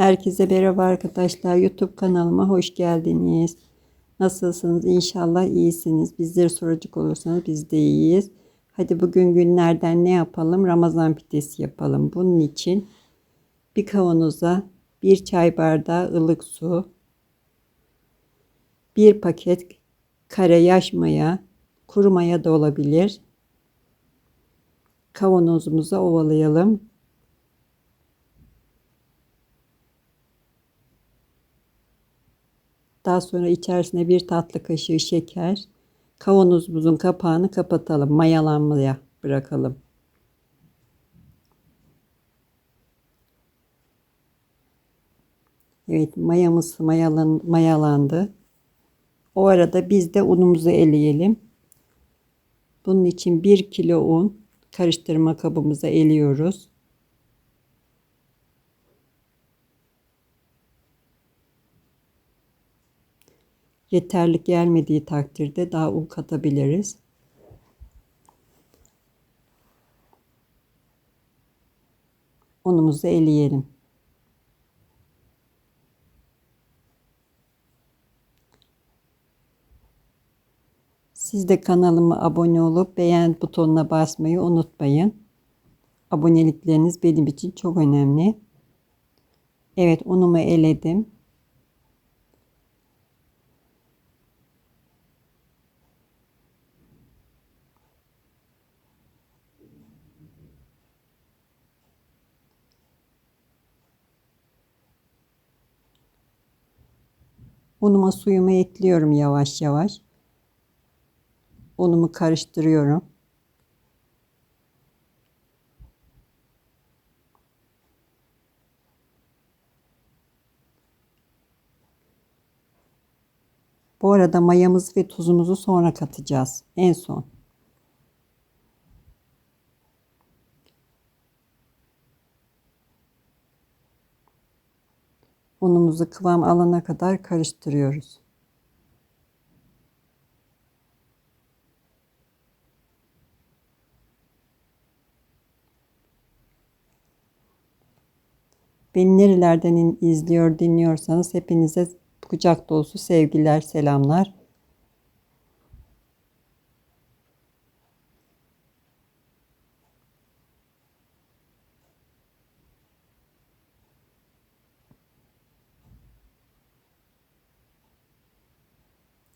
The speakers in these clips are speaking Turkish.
Herkese merhaba arkadaşlar. YouTube kanalıma hoş geldiniz. Nasılsınız? İnşallah iyisiniz. Bizleri soracak olursanız biz de iyiyiz. Hadi bugün günlerden ne yapalım? Ramazan pidesi yapalım. Bunun için bir kavanoza bir çay bardağı ılık su, bir paket kare yaş maya, kuru maya da olabilir. Kavanozumuza ovalayalım. Daha sonra içerisine bir tatlı kaşığı şeker, kavanozumuzun kapağını kapatalım. Mayalanmaya bırakalım. Evet mayamız mayalan, mayalandı. O arada biz de unumuzu eleyelim. Bunun için 1 kilo un karıştırma kabımıza eliyoruz. Yeterli gelmediği takdirde daha un katabiliriz. Unumuzu eleyelim. Siz de kanalıma abone olup beğen butonuna basmayı unutmayın. Abonelikleriniz benim için çok önemli. Evet unumu eledim. Unuma suyumu ekliyorum yavaş yavaş. Unumu karıştırıyorum. Bu arada mayamızı ve tuzumuzu sonra katacağız. En son. Unumuzu kıvam alana kadar karıştırıyoruz. Beni nerelerden izliyor, dinliyorsanız hepinize kucak dolusu sevgiler, selamlar.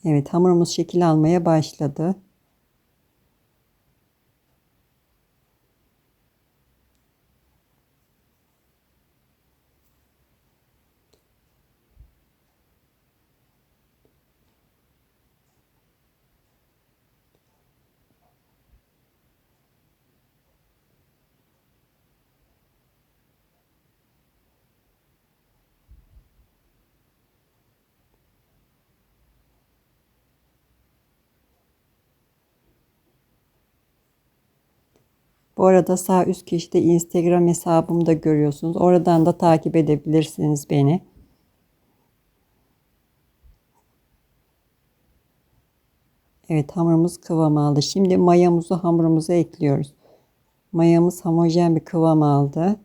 Evet hamurumuz şekil almaya başladı. Bu arada sağ üst köşede Instagram hesabımı da görüyorsunuz. Oradan da takip edebilirsiniz beni. Evet hamurumuz kıvam aldı. Şimdi mayamızı hamurumuza ekliyoruz. Mayamız homojen bir kıvam aldı.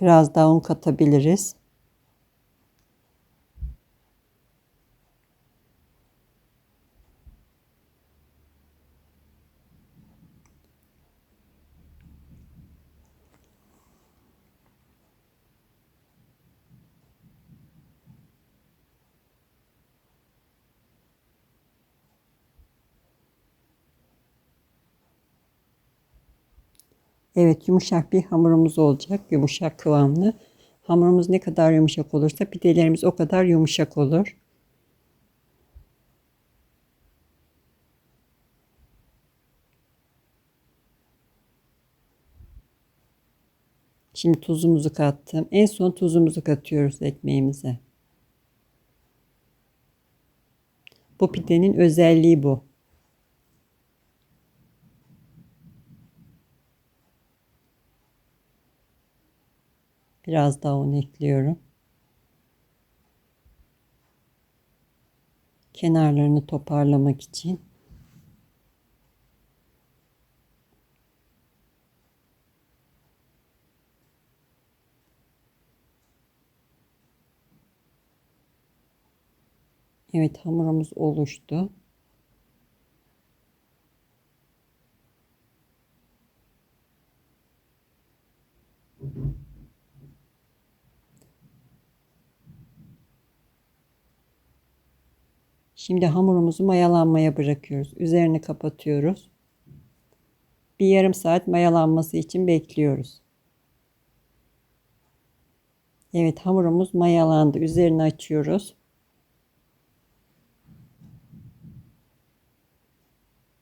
Biraz daha un katabiliriz. Evet yumuşak bir hamurumuz olacak. Yumuşak kıvamlı. Hamurumuz ne kadar yumuşak olursa pidelerimiz o kadar yumuşak olur. Şimdi tuzumuzu kattım. En son tuzumuzu katıyoruz ekmeğimize. Bu pidenin özelliği bu. Biraz daha un ekliyorum. Kenarlarını toparlamak için. Evet hamurumuz oluştu. Şimdi hamurumuzu mayalanmaya bırakıyoruz. Üzerini kapatıyoruz. Bir yarım saat mayalanması için bekliyoruz. Evet hamurumuz mayalandı. Üzerini açıyoruz.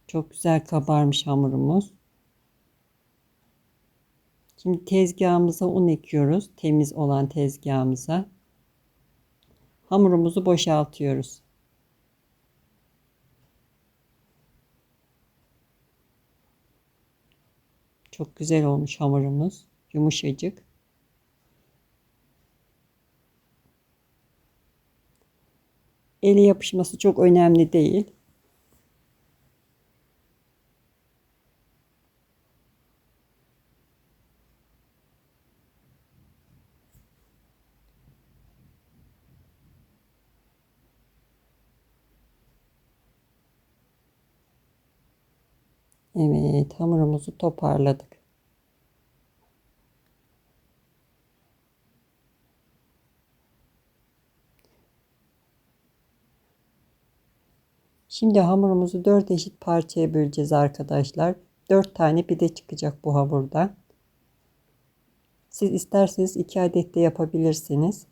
Çok güzel kabarmış hamurumuz. Şimdi tezgahımıza un ekiyoruz. Temiz olan tezgahımıza. Hamurumuzu boşaltıyoruz. Çok güzel olmuş hamurumuz. Yumuşacık. Ele yapışması çok önemli değil. Evet hamurumuzu toparladık. Şimdi hamurumuzu 4 eşit parçaya böleceğiz arkadaşlar. 4 tane pide çıkacak bu hamurdan. Siz isterseniz 2 adet de yapabilirsiniz.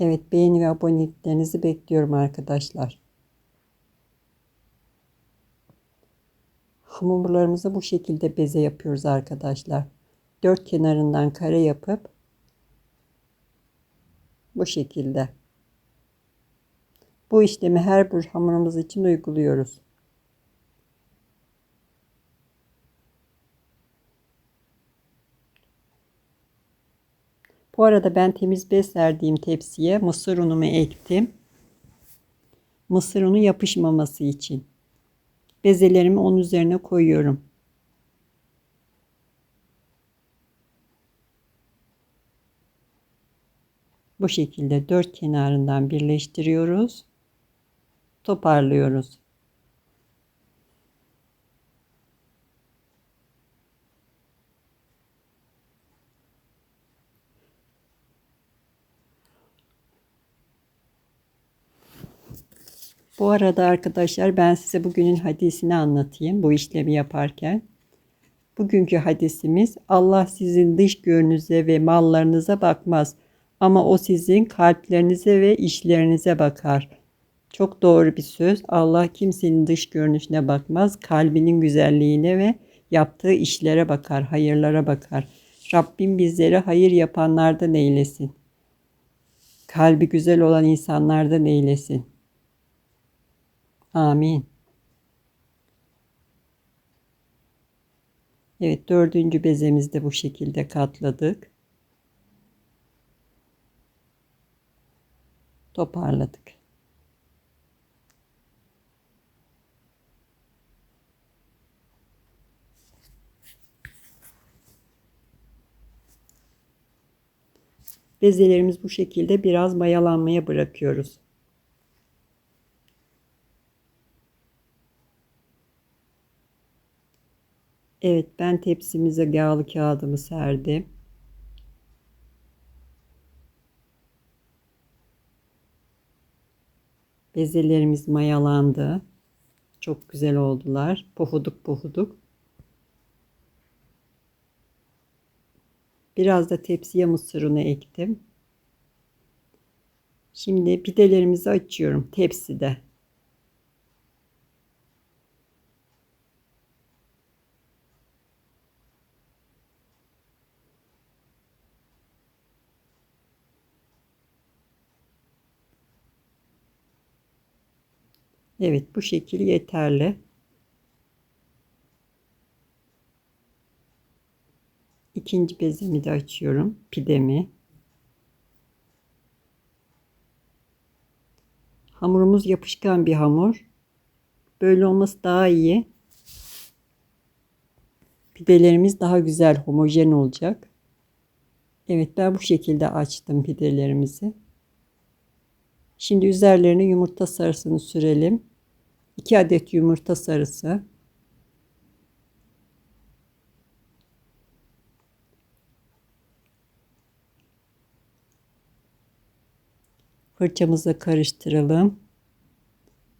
Evet beğeni ve aboneliklerinizi bekliyorum arkadaşlar. Hamurlarımızı bu şekilde beze yapıyoruz arkadaşlar. Dört kenarından kare yapıp bu şekilde. Bu işlemi her bir hamurumuz için uyguluyoruz. Bu arada ben temiz bez serdiğim tepsiye mısır unumu ektim. Mısır unu yapışmaması için. Bezelerimi onun üzerine koyuyorum. Bu şekilde dört kenarından birleştiriyoruz. Toparlıyoruz. Bu arada arkadaşlar ben size bugünün hadisini anlatayım bu işlemi yaparken. Bugünkü hadisimiz Allah sizin dış görünüze ve mallarınıza bakmaz ama o sizin kalplerinize ve işlerinize bakar. Çok doğru bir söz. Allah kimsenin dış görünüşüne bakmaz, kalbinin güzelliğine ve yaptığı işlere bakar, hayırlara bakar. Rabbim bizleri hayır yapanlardan eylesin. Kalbi güzel olan insanlardan eylesin. Amin. Evet dördüncü bezemizi de bu şekilde katladık. Toparladık. Bezelerimiz bu şekilde biraz mayalanmaya bırakıyoruz. Evet ben tepsimize yağlı kağıdımı serdim. Bezelerimiz mayalandı. Çok güzel oldular. Pofuduk pofuduk. Biraz da tepsiye mısır unu ektim. Şimdi pidelerimizi açıyorum tepside. Evet bu şekil yeterli. İkinci bezimi de açıyorum. Pidemi. Hamurumuz yapışkan bir hamur. Böyle olması daha iyi. Pidelerimiz daha güzel homojen olacak. Evet ben bu şekilde açtım pidelerimizi. Şimdi üzerlerine yumurta sarısını sürelim. 2 adet yumurta sarısı. Fırçamızla karıştıralım.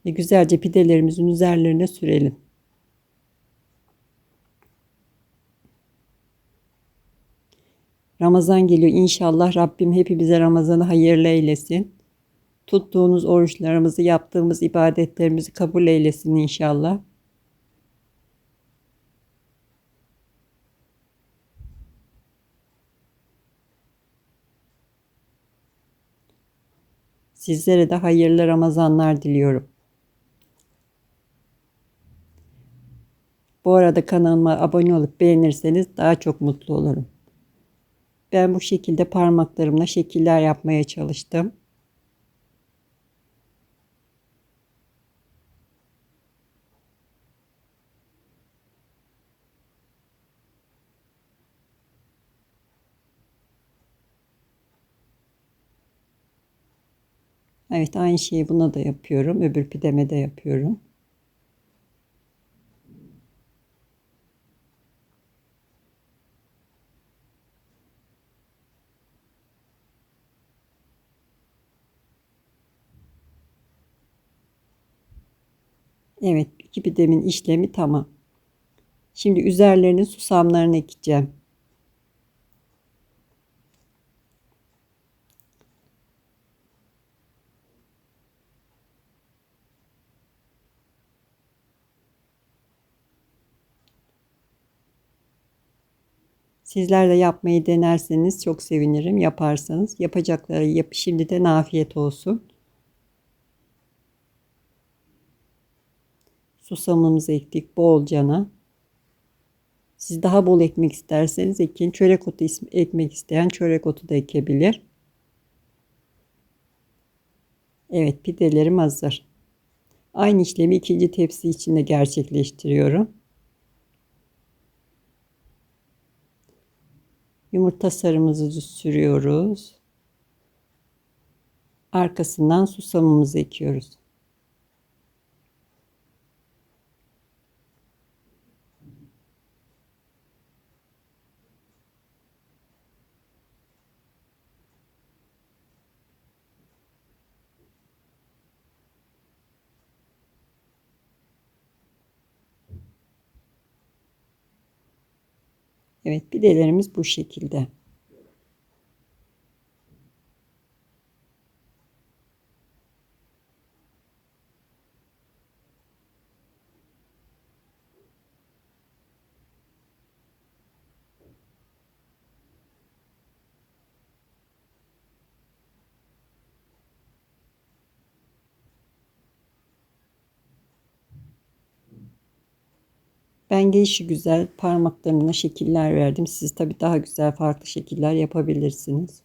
Ve güzelce pidelerimizin üzerlerine sürelim. Ramazan geliyor. İnşallah Rabbim hepimize Ramazan'ı hayırlı eylesin. Tuttuğunuz oruçlarımızı, yaptığımız ibadetlerimizi kabul eylesin inşallah. Sizlere de hayırlı Ramazanlar diliyorum. Bu arada kanalıma abone olup beğenirseniz daha çok mutlu olurum. Ben bu şekilde parmaklarımla şekiller yapmaya çalıştım. Evet aynı şeyi buna da yapıyorum. Öbür pideme de yapıyorum. Evet iki pidemin işlemi tamam. Şimdi üzerlerine susamlarını ekeceğim. Sizler de yapmayı denerseniz çok sevinirim. Yaparsanız yapacakları yap şimdiden afiyet olsun. Susamımızı ektik bolcana. Siz daha bol ekmek isterseniz ekin. Çörek otu ekmek isteyen çörek otu da ekebilir. Evet pidelerim hazır. Aynı işlemi ikinci tepsi içinde gerçekleştiriyorum. Yumurta sarımızı sürüyoruz. Arkasından susamımızı ekiyoruz. Evet pidelerimiz bu şekilde. Ben gelişi güzel parmaklarımla şekiller verdim. Siz tabi daha güzel farklı şekiller yapabilirsiniz.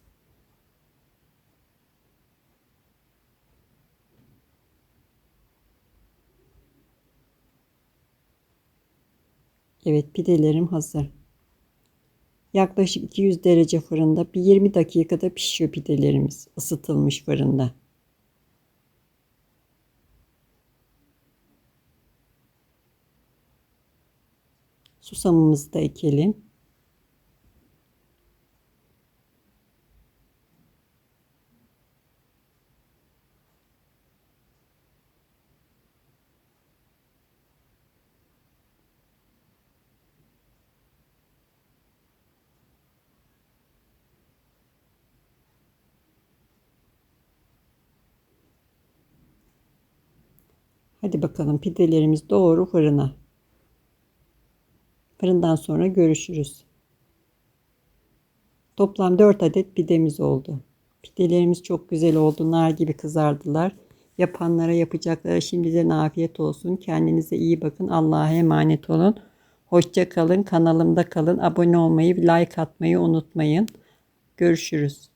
Evet pidelerim hazır. Yaklaşık 200 derece fırında bir 20 dakikada pişiyor pidelerimiz ısıtılmış fırında. Susamımızı da ekelim. Hadi bakalım pidelerimiz doğru fırına. Fırından sonra görüşürüz. Toplam 4 adet pidemiz oldu. Pidelerimiz çok güzel oldu. Nar gibi kızardılar. Yapanlara yapacaklara şimdiden afiyet olsun. Kendinize iyi bakın. Allah'a emanet olun. Hoşça kalın. Kanalımda kalın. Abone olmayı, like atmayı unutmayın. Görüşürüz.